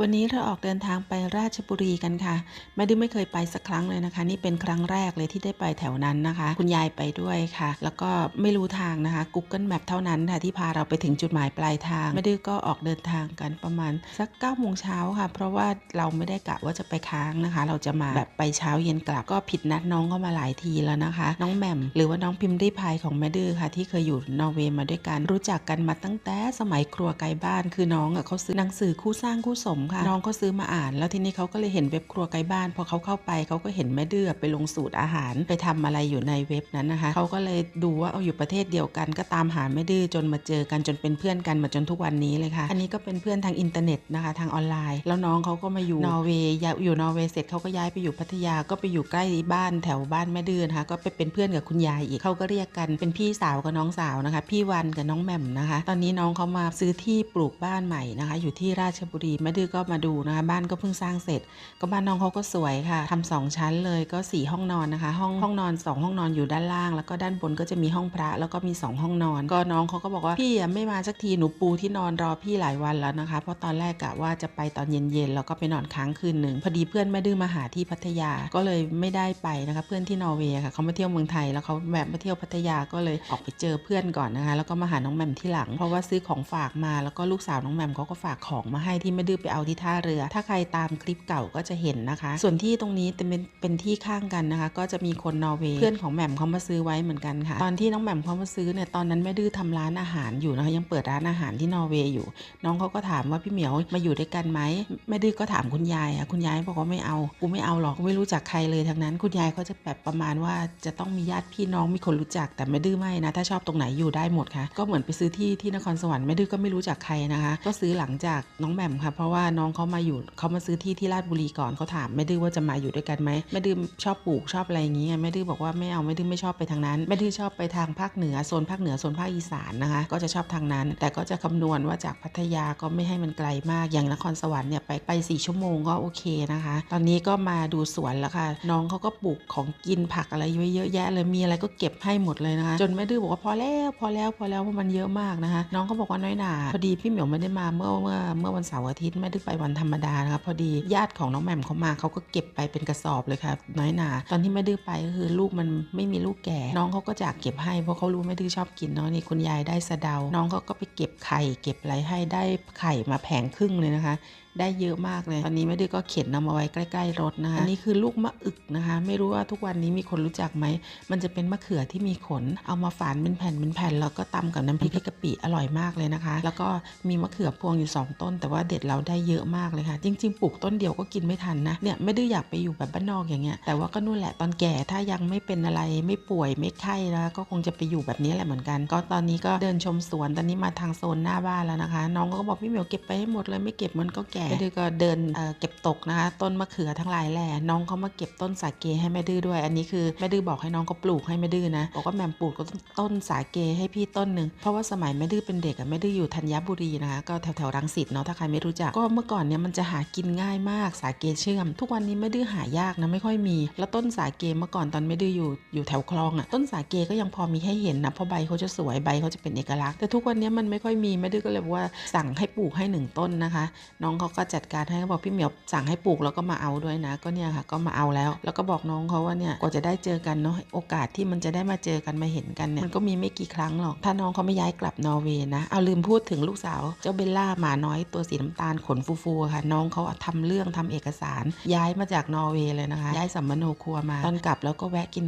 วันนี้เราออกเดินทางไปราชบุรีกันค่ะแม่ดื้อไม่เคยไปสักครั้งเลยนะคะ นี่เป็นครั้งแรกเลยที่ได้ไปแถวนั้นนะคะ คุณยายไปด้วยค่ะ แล้วก็ไม่รู้ทางนะคะ Google Map เท่านั้นค่ะที่พาเราไปถึงจุดหมายปลายทางแม่ดื้อก็ออกเดินทางกันประมาณสัก9ก้าโมงเช้าค่ะ เพราะว่าเราไม่ได้กะว่าจะไปค้างนะคะ เราจะมาแบบไปเช้าเย็นกลับก็ผิดนัดน้องก็มาหลายทีแล้วนะคะ น้องแหม่มหรือว่าน้องพิมพ์รีพายของแม่ดื้อค่ะ ที่เคยอยู่นอร์เวย์มาด้วยกันรู้จักกันมาตั้งแต่สมัยครัวไกลบ้านคือน้องอะเขาซื้อหนังสือคู่สร้างคู่สมค่ะ น้องก็ซื้อมาอ่าน แล้วทีนี้เขาก็เลยเห็นเว็บครัวไกลบ้าน พอเขาเข้าไปเขาก็เห็นแม่เดือไปลงสูตรอาหารไปทำอะไรอยู่ในเว็บนั้นนะคะเขาก็เลยดูว่าเอาอยู่ประเทศเดียวกัน ก็ตามหาแม่ดื้อจนมาเจอกันจนเป็นเพื่อนกันมาจนทุกวันนี้เลยค่ะ อันนี้ก็เป็นเพื่อนทางอินเทอร์เน็ตนะคะทางออนไลน์ แล้วน้องเขาก็มาอยู่นอร์เวย์อยู่นอร์เวย์เสร็จเขาก็ย้ายไปอยู่พัทยาก็ไปอยู่ใกล้บ้านแถวบ้านแม่ดื้อนะคะก็ไปเป็นเพื่อนกับคุณยายอีกเขาก็เรียกกันเป็นพี่สาวกับน้องสาวนะคะ พี่วันกับน้องแหม่มนะคะ ตอนนี้น้องเขามาซื้อที่ปลูกบ้านใหม่นะคะ อยู่ที่ราชบุรีแม่ดื้อก็มาดูนะคะบ้านก็เพิ่งสร้างเสร็จ ก็บ้านน้องเขาก็สวยค่ะทำสองชั้นเลยก็สี่ห้องนอนนะคะ ห้องห้องนอนสองห้องนอนอยู่ด้านล่าง แล้วก็ด้านบนก็จะมีห้องพระแล้วก็มีสองห้องนอน ก็น้องเขาก็บอกว่าพี่ไม่มาสักทีหนูปูที่นอนรอพี่หลายวันแล้วนะคะ เพราะตอนแรกกะว่าจะไปตอนเย็นๆแล้วก็ไปนอนค้างคืนหนึ่งพอดีเพื่อนแม่ดื้อมาหาที่พัทยาก็เลยไม่ได้ไปนะคะเพื่อนที่นอร์เวย์ค่ะเขามาเที่ยวเมืองไทยแล้วเขาแวะมาเที่ยวพัทยาก็เลยออกไปเจอเพื่อนก่อนนะคะ แล้วก็มาหาน้องแหม่มที่หลัง เพราะว่าซื้อของฝากมาแล้วก็ลูกสาวน้องแหม่มเขาก็ฝากของมาให้ที่แม่ดื้อไปเอาที่ท่าเรือ ถ้าใครตามคลิปเก่าก็จะเห็นนะคะ ส่วนที่ตรงนี้เป็นเป็นที่ข้างกันนะคะ ก็จะมีคนนอร์เวย์เพื่อนของแหม่มเขามาซื้อไว้เหมือนกันค่ะ ตอนที่น้องแหม่มเขามาซื้อเนี่ยตอนนั้นแม่ดื้อทำร้านอาหารอยู่นะคะ ยังเปิดร้านอาหารที่นอร์เวย์อยู่ น้องเขาก็ถามว่าพี่เหมียวมาอยู่ด้วยกันไหมแม่ดื้อก็ถามคุณยายอะคุณยายบอกว่าไม่เอากูไม่เอาหรอกกูไม่รู้จักใครเลยทั้งนั้นคุณยายเขาจะแบบประมาณว่าจะต้องมีญาติพี่น้องมีคนรู้จักแต่แม่ดื้อไม่นะ ถ้าชอบตรงไหนอยู่ได้หมดค่ะ ก็เหมือนไปซื้อที่ที่นครสวรรค์แม่ดื้อก็ไม่รู้จักใครนะคะ ก็ซื้อหลังจากน้องแหม่มค่ะ เพราะว่าน้องเขามาอยู่เขามาซื้อที่ที่ราชบุรีก่อนเขาถามแม่ดื้อว่าจะมาอยู่ด้วยกันไหมแม่ดื้อชอบปลูกชอบอะไรอย่างเงี้ยแม่ดื้อบอกว่าไม่เอาแม่ดื้อไม่ชอบไปทางนั้นแม่ดื้อชอบไปทางภาคเหนือโซนภาคเหนือโซนภาคอีสานนะคะ ก็จะชอบทางนั้น แต่ก็จะคำนวณว่าจากพัทยาก็ไม่ให้มันไกลมากอย่างนครสวรรค์เนี่ยไปไปสี่ชั่วโมงก็โอเคนะคะ ตอนนี้ก็มาดูสวนแล้วค่ะ น้องเขาก็ปลูกของกินผักอะไรไว้เยอะแยะเลยมีอะไรก็เก็บให้หมดเลยนะคะ จนแม่ดื้อบอกว่าพอแล้วพอแล้วพอแล้วเพราะมันเยอะมากนะคะ น้องก็บอกว่าน้อยหนาพอดีพี่เหมียวไม่ได้มาเมื่อเมื่อเมื่อวันเสาร์อาทิตย์แม่ดื้อไปวันธรรมดานะคะพอดีญาติของน้องแหม่มเขามาเขาก็เก็บไปเป็นกระสอบเลยค่ะน้อยหนา ตอนที่แม่ดื้อไปก็คือลูกมันไม่มีลูกแก่ น้องเขาก็จากเก็บให้เพราะเขารู้แม่ดื้อชอบกินเนาะนี่คุณยายได้สะเดา น้องเขาก็ไปเก็บไข่ เก็บอะไรให้ได้ไข่มาแผงครึ่งเลยนะคะได้เยอะมากเลย ตอนนี้แม่ดื้อก็เข็นนำมาไว้ใกล้ ๆ รถนะคะอันนี้คือลูกมะอึกนะคะ ไม่รู้ว่าทุกวันนี้มีคนรู้จักไหม มันจะเป็นมะเขือที่มีขน เอามาฝานเป็นแผ่นเป็นแผ่นแล้วก็ตำกับน้ำพริกกะปิอร่อยมากเลยนะคะ แล้วก็มีมะเขือพวงอยู่ 2 ต้น แต่ว่าเด็ดเราได้เยอะมากเลยค่ะ จริง ๆ ปลูกต้นเดียวก็กินไม่ทันนะ เนี่ยไม่ดื้ออยากไปอยู่แบบบ้านนอกอย่างเงี้ย แต่ว่าก็นู่นแหละตอนแก่ถ้ายังไม่เป็นอะไรไม่ป่วยไม่ไข้แล้วก็คงจะไปอยู่แบบนี้แหละเหมือนกัน ก็ตอนนี้ก็เดินชมสวน ตอนนี้มาทางโซนหน้าบ้านแล้วนะคะ น้องก็บอกพี่เหมียวเก็บไปให้หมดเลยไม่เก็บมันก็แก่แม่ดื้อก็เดินเเก็บตกนะคะ ต้นมะเขือทั้งหลายแหล่น้องเขามาเก็บต้นสาเกให้แม่ดื้อด้วย อันนี้คือแม่ดื้อบอกให้น้องเขาปลูกให้แม่ดื้อนะบอกว่าแม่ปลูกต้นสาเกให้พี่ต้นหนึ่งเพราะว่าสมัยแม่ดื้อเป็นเด็กอะแม่ดื้ออยู่ธัญบุรีนะคะก็แถวแถวรังสิตเนาะถ้าใครไม่รู้จักก็เมื่อก่อนเนี่ยมันจะหากินง่ายมากสาเกเชื่อม ทุกวันนี้แม่ดื้อหายากนะไม่ค่อยมี แล้วต้นสาเกเมื่อก่อนตอนแม่ดื้ออยู่อยู่แถวคลองอะต้นสาเกก็ยังพอมีให้เห็นนะเพราะใบเขาจะสวยใบเขาจะเป็นเอกลักษณ์แต่ทุกวันนี้มันไม่ค่อยมีแม่ดื้อก็เลยว่าสั่งให้ปลูกให้หนึ่งต้นนะคะ น้องเขาก็จัดการให้เขาบอกพี่เหมียวสั่งให้ปลูกแล้วก็มาเอาด้วยนะ ก็เนี่ยค่ะก็มาเอาแล้ว แล้วก็บอกน้องเขาว่าเนี่ยกว่าจะได้เจอกันเนาะโอกาสที่มันจะได้มาเจอกันมาเห็นกันเนี่ยมันก็มีไม่กี่ครั้งหรอกถ้าน้องเขาไม่ย้ายกลับนอร์เวย์นะเอาลืมพูดถึงลูกสาว เจ้าเบลล่าหมาน้อยตัวสีน้ำตาลขนฟูๆค่ะ น้องเขาทำเรื่องทำเอกสาร ย้ายมาจากนอร์เวย์เลยนะคะย้ายสัมมโนครัวมาตอนกลับแล้วก็แวะกิน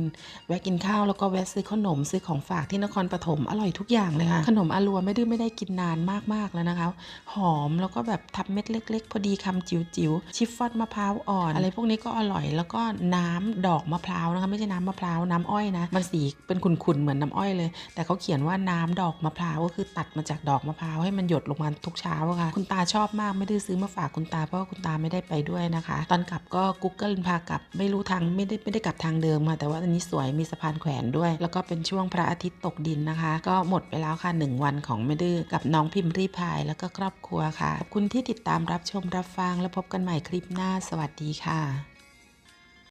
แวะกินข้าวแล้วก็แวะซื้อขนมซื้อของฝากที่นครปฐมอร่อยทุกอย่างเลยค่ะขนมอารัวไม่ดื้อไม่ได้กินนานมากๆแล้วนะคะ หอมแล้วก็แบบทำเม็ดเล็กๆ พอดีคำจิ๋วๆ ชิฟฟ่อนมะพร้าวอ่อน อะไรพวกนี้ก็อร่อยแล้วก็น้ำดอกมะพร้าวนะคะไม่ใช่น้ำมะพร้าวน้ำอ้อยนะ มันสีเป็นขุ่นๆเหมือนน้ำอ้อยเลย แต่เขาเขียนว่าน้ำดอกมะพร้าวก็คือตัดมาจากดอกมะพร้าวให้มันหยดลงมาทุกเช้าค่ะ คุณตาชอบมากไม่ได้ซื้อมาฝากคุณตาเพราะว่าคุณตาไม่ได้ไปด้วยนะคะ ตอนกลับก็ Google พากลับไม่รู้ทางไม่ได้ไม่ได้กลับทางเดิมค่ะแต่ว่าอันนี้สวยมีสะพานแขวนด้วย แล้วก็เป็นช่วงพระอาทิตย์ตกดินนะคะ ก็หมดไปแล้วค่ะหนึ่งวันของแม่ดื้อกับน้องพิมพ์รีพายแล้วก็ครอบครัวค่ะขอบคุณที่ติดตามรับชมรับฟังและพบกันใหม่คลิปหน้า สวัสดีค่ะ